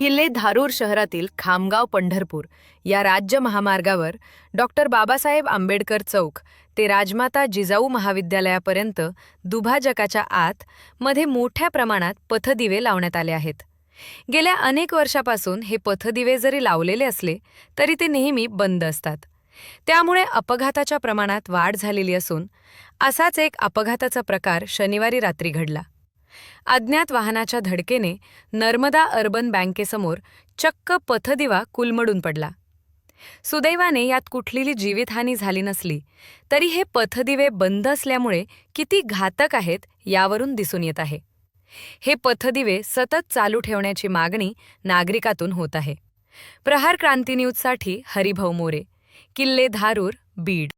किल्ले धारूर शहरातील खामगाव पंढरपूर या राज्य महामार्गावर डॉक्टर बाबासाहेब आंबेडकर चौक ते राजमाता जिजाऊ महाविद्यालयापर्यंत दुभाजकाच्या आत मध्ये मोठ्या प्रमाणात पथदिवे लावण्यात आले आहेत. गेल्या अनेक वर्षापासून हे पथदिवे जरी लावलेले असले तरी ते नेहमी बंद असतात. त्यामुळे अपघाताच्या प्रमाणात वाढ झालेली असून असाच एक अपघाताचा प्रकार शनिवारी रात्री घडला. अज्ञात वाहनाच्या धडकेने नर्मदा अर्बन बँकेसमोर चक्क पथदिवा कुलमडून पडला. सुदैवाने यात कुठलीही जीवितहानी झाली नसली तरी हे पथदिवे बंद असल्यामुळे किती घातक आहेत यावरून दिसून येत आहे. हे पथदिवे सतत चालू ठेवण्याची मागणी नागरिकातून होत आहे. प्रहार क्रांती न्यूजसाठी हरिभाऊ मोरे किल्ले धारूर बीड.